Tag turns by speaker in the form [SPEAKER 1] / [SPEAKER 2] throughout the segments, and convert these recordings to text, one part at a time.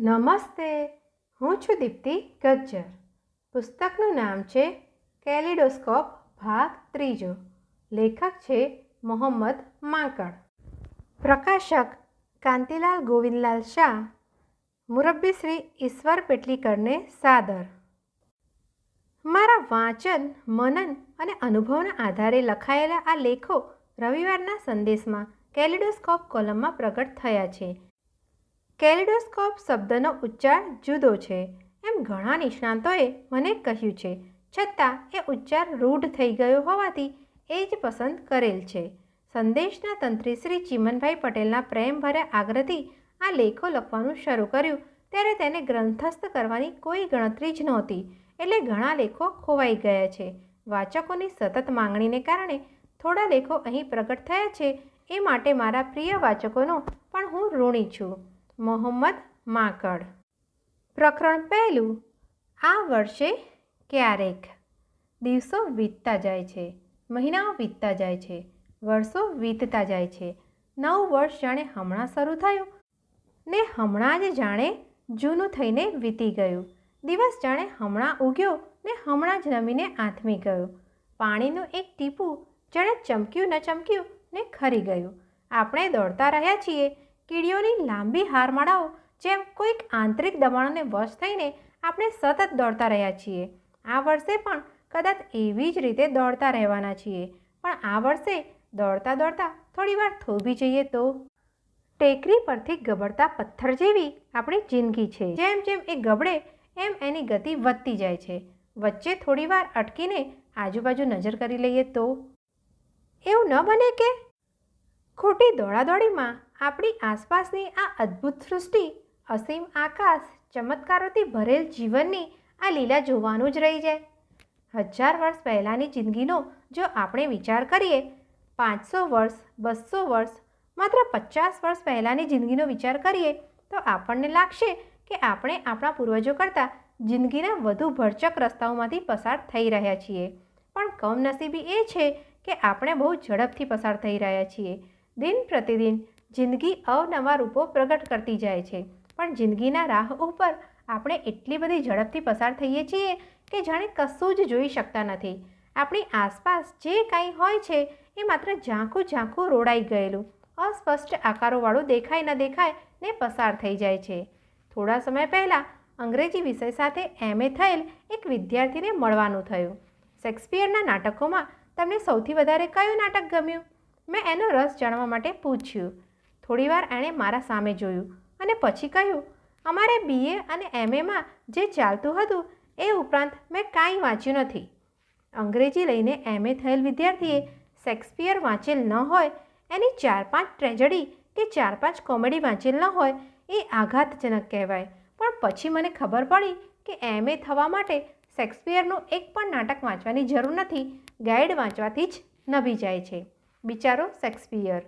[SPEAKER 1] નમસ્તે, હું છું દીપ્તિ ગજ્જર. પુસ્તકનું નામ છે કેલિડોસ્કોપ ભાગ ત્રીજો. લેખક છે મોહમ્મદ માંકડ. પ્રકાશક કાંતિલાલ ગોવિંદલાલ શાહ. મુરબ્બી શ્રી ઈશ્વર પેટલીકરને સાદર. મારા વાંચન, મનન અને અનુભવના આધારે લખાયેલા આ લેખો રવિવારના સંદેશમાં કેલિડોસ્કોપ કોલમમાં પ્રગટ થયા છે. કેલિડોસ્કોપ શબ્દનો ઉચ્ચાર જુદો છે. એમ ઘણા નિષ્ણાંતોએ મને કહ્યું છે. છતાં એ ઉચ્ચાર રૂઢ થઈ ગયો હોવાથી એ જ પસંદ કરેલ છે. સંદેશના તંત્રી શ્રી ચિમનભાઈ પટેલના પ્રેમભર્યા આગ્રહથી આ લેખો લખવાનું શરૂ કર્યું, ત્યારે તેને ગ્રંથસ્થ કરવાની કોઈ ગણતરી જ નહોતી, એટલે ઘણા લેખો ખોવાઈ ગયા છે. વાચકોની સતત માંગણીને કારણે થોડા લેખો અહીં પ્રગટ થયા છે, એ માટે મારા પ્રિય વાચકોનો પણ હું ઋણી છું. મોહમ્મદ માકડ. પ્રકરણ પહેલું. આ વર્ષે ક્યારેક? દિવસો વીતતા જાય છે, મહિનાઓ વીતતા જાય છે, વર્ષો વીતતા જાય છે. નવું વર્ષ જાણે હમણાં શરૂ થયું. ને હમણાં જ જાણે જૂનું થઈને વીતી ગયું. દિવસ જાણે હમણાં ઉગ્યો ને હમણાં જ નમીને આથમી ગયો. પાણીનું એક ટીપું જાણે ચમક્યું ન ચમક્યું ને ખરી ગયું. આપણે દોડતા રહ્યા છીએ કીડીઓની લાંબી હારમાળાઓ, જેમ કોઈક આંતરિક દબાણોને વશ થઈને આપણે સતત દોડતા રહ્યા છીએ. આ વર્ષે પણ કદાચ એવી જ રીતે દોડતા રહેવાના છીએ, પણ આ વર્ષે દોડતા દોડતા થોડીવાર થોભી જઈએ તો? ટેકરી પરથી ગબડતા પથ્થર જેવી આપણી જિંદગી છે. જેમ જેમ એ ગબડે, એમ એની ગતિ વધતી જાય છે. વચ્ચે થોડીવાર અટકીને આજુબાજુ નજર કરી લઈએ તો? એવું ન બને કે? ખોટી દોડાદોડીમાં આપણી આસપાસની આ અદ્ભુત સૃષ્ટિ અસીમ આકાશ ચમત્કારોથી ભરેલ જીવનની આ લીલા જોવાનું જ રહી જાય. હજાર વર્ષ પહેલાંની જિંદગીનો જો આપણે વિચાર કરીએ, પાંચસો વર્ષ, બસો વર્ષ, માત્ર પચાસ વર્ષ પહેલાંની જિંદગીનો વિચાર કરીએ, તો આપણને લાગશે કે આપણે આપણા પૂર્વજો કરતાં જિંદગીના વધુ ભરચક રસ્તાઓમાંથી પસાર થઈ રહ્યા છીએ. પણ કમનસીબી એ છે કે આપણે બહુ ઝડપથી પસાર થઈ રહ્યા છીએ. દિન પ્રતિદિન જિંદગી અવનવા રૂપો પ્રગટ કરતી જાય છે. પણ જિંદગીના રાહ ઉપર આપણે એટલી બધી ઝડપથી પસાર થઈએ છીએ કે જાણે કશું જ જોઈ શકતા નથી. આપણી આસપાસ જે કાંઈ હોય છે એ માત્ર ઝાંખું ઝાંખું રોડાઈ ગયેલું, અસ્પષ્ટ આકારોવાળું દેખાય ન દેખાય ને પસાર થઈ જાય છે. થોડા સમય પહેલાં અંગ્રેજી વિષય સાથે એમએ થયેલ એક વિદ્યાર્થીને મળવાનું થયું. શેક્સપિયરના નાટકોમાં તમને સૌથી વધારે કયું નાટક ગમ્યું? મેં એનો રસ જાણવા માટે પૂછ્યું. થોડીવાર એણે મારા સામે જોયું અને પછી કહ્યું, અમારે બીએ અને એમએમાં જે ચાલતું હતું, એ ઉપરાંત મેં કાંઈ વાંચ્યું નથી. અંગ્રેજી લઈને એમએ થયેલ વિદ્યાર્થીએ શેક્સપિયર વાંચેલ ન હોય, એની ચાર પાંચ ટ્રેજડી કે ચાર પાંચ કોમેડી વાંચેલ ન હોય, એ આઘાતજનક કહેવાય. પણ પછી મને ખબર પડી કે એમએ થવા માટે શેક્સપિયરનું એક પણ નાટક વાંચવાની જરૂર નથી, ગાઈડ વાંચવાથી જ નભી જાય છે. બિચારો શેક્સપિયર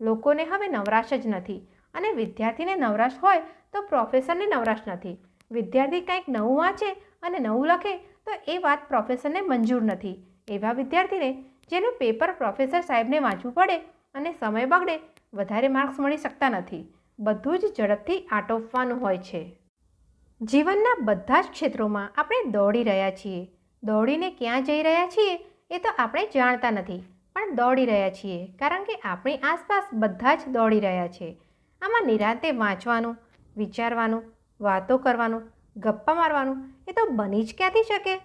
[SPEAKER 1] લોકોને હવે નવરાશ જ નથી. અને વિદ્યાર્થીને નવરાશ હોય તો પ્રોફેસરને નવરાશ નથી. વિદ્યાર્થી કંઈક નવું વાંચે અને નવું લખે તો એ વાત પ્રોફેસરને મંજૂર નથી. એવા વિદ્યાર્થીને જેનું પેપર પ્રોફેસર સાહેબને વાંચવું પડે અને સમય બગડે, વધારે માર્ક્સ મળી શકતા નથી. બધું જ ઝડપથી આટોપવાનું હોય છે. જીવનના બધા જ ક્ષેત્રોમાં આપણે દોડી રહ્યા છીએ. દોડીને ક્યાં જઈ રહ્યા છીએ એ તો આપણે જાણતા નથી. પણ દોડી રહ્યા છીએ, કારણ કે આપણી આસપાસ બધા જ દોડી રહ્યા છે. આમાં નિરાંતે વાંચવાનું, વિચારવાનું, વાતો કરવાનું, ગપ્પા મારવાનું, એ તો બની જ ક્યાંથી શકે?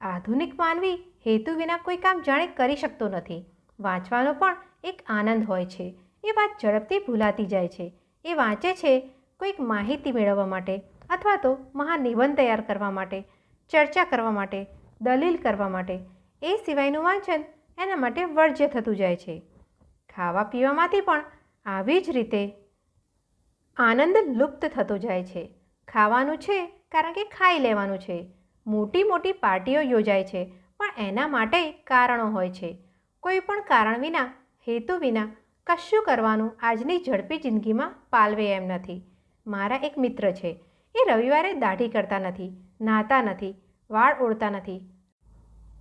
[SPEAKER 1] આધુનિક માનવી હેતુ વિના કોઈ કામ જાણે કરી શકતો નથી. વાંચવાનો પણ એક આનંદ હોય છે. એ વાત ઝડપથી ભૂલાતી જાય છે. એ વાંચે છે કોઈક માહિતી મેળવવા માટે અથવા તો મહાનિબંધ તૈયાર કરવા માટે, ચર્ચા કરવા માટે, દલીલ કરવા માટે. એ સિવાયનું વાંચન એના માટે વર્જ્ય થતું જાય છે. ખાવા પીવામાંથી પણ આવી જ રીતે આનંદ લુપ્ત થતો જાય છે. ખાવાનું છે કારણ કે ખાઈ લેવાનું છે. મોટી મોટી પાર્ટીઓ યોજાય છે, પણ એના માટે કારણો હોય છે. કોઈ પણ કારણ વિના, હેતુ વિના કશું કરવાનું આજની ઝડપી જિંદગીમાં પાલવે એમ નથી. મારા એક મિત્ર છે. એ રવિવારે દાઢી કરતા નથી, નાહતા નથી, વાળ ઓળતા નથી.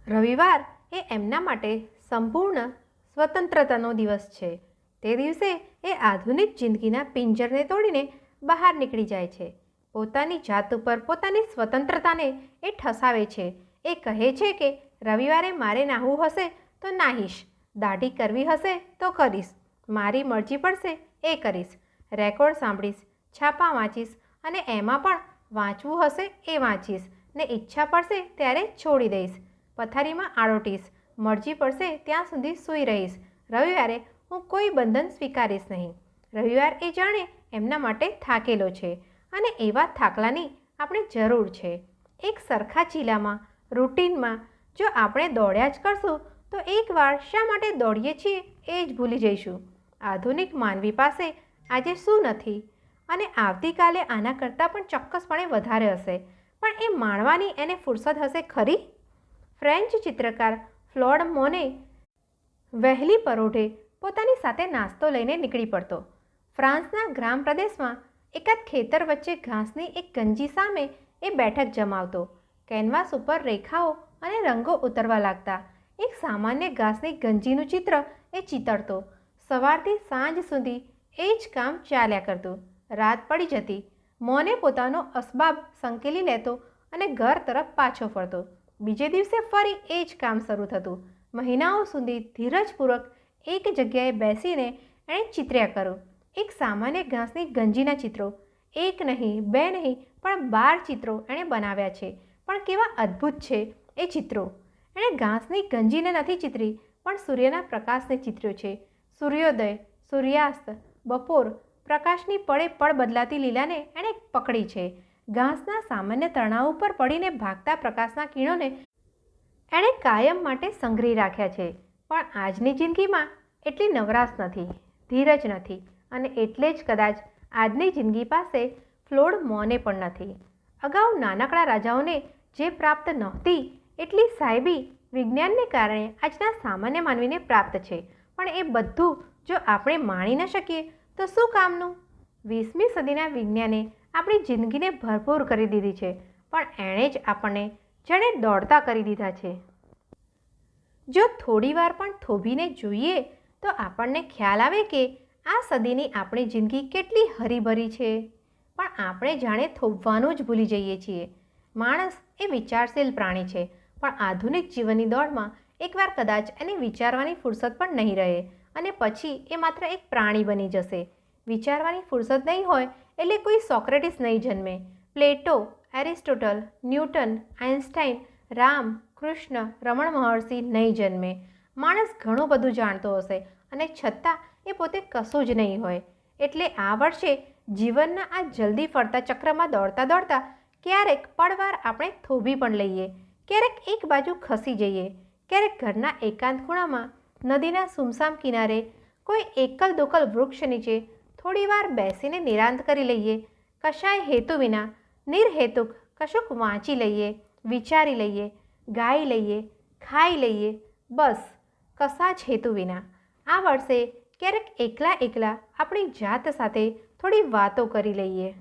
[SPEAKER 1] રવિવાર એ એમના માટે સંપૂર્ણ સ્વતંત્રતાનો દિવસ છે. તે દિવસે એ આધુનિક જિંદગીના પિંજરને તોડીને બહાર નીકળી જાય છે. પોતાની જાત ઉપર પોતાની સ્વતંત્રતાને એ ઠસાવે છે. એ કહે છે કે, રવિવારે મારે નાહવું હશે તો નાહીશ. દાઢી કરવી હશે તો કરીશ. મારી મરજી પડશે એ કરીશ. રેકોર્ડ સાંભળીશ, છાપા વાંચીશ અને એમાં પણ વાંચવું હશે એ વાંચીશ. ને ઈચ્છા પડશે ત્યારે છોડી દઈશ. પથારીમાં આળોટીશ મરજી પડશે ત્યાં સુધી સૂઈ રહીશ. રવિવારે હું કોઈ બંધન સ્વીકારીશ નહીં. રવિવાર એ જાણે એમના માટે થાકેલો છે અને એવા થાકલાની આપણે જરૂર છે. એક સરખા ચીલામાં, રૂટીનમાં, જો આપણે દોડ્યા જ કરશું, તો એકવાર શા માટે દોડીએ છીએ એ જ ભૂલી જઈશું. આધુનિક માનવી પાસે આજે શું નથી? અને આવતીકાલે આના કરતાં પણ ચોક્કસપણે વધારે હશે. પણ એ માણવાની એને ફુરસદ હશે ખરી? ફ્રેન્ચ ચિત્રકાર ફ્લોડ મોને વહેલી પરોઢે પોતાની સાથે નાસ્તો લઈને નીકળી પડતો. ફ્રાન્સના ગ્રામ પ્રદેશમાં એકાદ ખેતર વચ્ચે ઘાસની એક ગંજી સામે એ બેઠક જમાવતો. કેનવાસ ઉપર રેખાઓ અને રંગો ઉતરવા લાગતા. એક સામાન્ય ઘાસની ગંજીનું ચિત્ર એ ચિતરતો. સવારથી સાંજ સુધી એ જ કામ ચાલ્યા કરતું. રાત પડી જતી. મોને પોતાનો અસબાબ સંકેલી લેતો અને ઘર તરફ પાછો ફરતો. બીજે દિવસે ફરી એ જ કામ શરૂ થતું. મહિનાઓ સુધી ધીરજપૂર્વક એક જગ્યાએ બેસીને એણે ચિત્ર્યા કર્યું એક સામાન્ય ઘાસની ગંજીના ચિત્રો. એક નહીં, બે નહીં, પણ બાર ચિત્રો એણે બનાવ્યા છે. પણ કેવા અદ્ભુત છે એ ચિત્રો. એણે ઘાસની ગંજીને નથી ચિતરી, પણ સૂર્યના પ્રકાશને ચિત્ર્યો છે. સૂર્યોદય, સૂર્યાસ્ત, બપોર, પ્રકાશની પળે પળ બદલાતી લીલાને એણે પકડી છે. ઘાસના સામાન્ય તણાવ ઉપર પડીને ભાગતા પ્રકાશના કિરણોને એણે કાયમ માટે સંગ્રહી રાખ્યા છે. પણ આજની જિંદગીમાં એટલી નવરાશ નથી, ધીરજ નથી અને એટલે જ કદાચ આજની જિંદગી પાસે ફ્લોડ મોને પણ નથી. અગાઉ નાનકડા રાજાઓને જે પ્રાપ્ત નહોતી, એટલી સાહેબી વિજ્ઞાનને કારણે આજના સામાન્ય માનવીને પ્રાપ્ત છે. પણ એ બધું જો આપણે માણી ન શકીએ, તો શું કામનું? વીસમી સદીના વિજ્ઞાને આપણી જિંદગીને ભરપૂર કરી દીધી છે, પણ એણે જ આપણને જાણે દોડતા કરી દીધા છે. જો થોડીવાર પણ થોભીને જોઈએ, તો આપણને ખ્યાલ આવે કે આ સદીની આપણી જિંદગી કેટલી હરીભરી છે. પણ આપણે જાણે થોભવાનું જ ભૂલી જઈએ છીએ. માણસ એ વિચારશીલ પ્રાણી છે, પણ આધુનિક જીવનની દોડમાં એકવાર કદાચ એને વિચારવાની ફુરસદ પણ નહીં રહે અને પછી એ માત્ર એક પ્રાણી બની જશે. વિચારવાની ફુરસદ નહીં હોય એટલે કોઈ સોક્રેટિસ નહીં જન્મે. Plato, Aristotle, Newton Einstein Ram, Krishna, Raman Maharshi નહીં જન્મે. માણસ ઘણું બધું જાણતો હશે અને છતાં એ પોતે કશું જ નહીં હોય. એટલે આ વર્ષે જીવનના આ જલ્દી ફરતા ચક્રમાં દોડતા દોડતા ક્યારેક પડવાર આપણે થોભી પણ લઈએ. ક્યારેક એક બાજુ ખસી જઈએ. ક્યારેક ઘરના એકાંત ખૂણામાં, નદીના સુમસામ કિનારે, કોઈ એકલ દોકલ વૃક્ષ નીચે થોડીવાર બેસીને નિરાંત કરી લઈએ. કશાય હેતુ વિના, નિર્હેતુક કશુંક વાંચી લઈએ, વિચારી લઈએ, ગાઈ લઈએ, ખાઈ લઈએ, બસ. કશા જ હેતુ વિના. આ વર્ષે ક્યારેક એકલા એકલા આપણી જાત સાથે થોડી વાતો કરી લઈએ.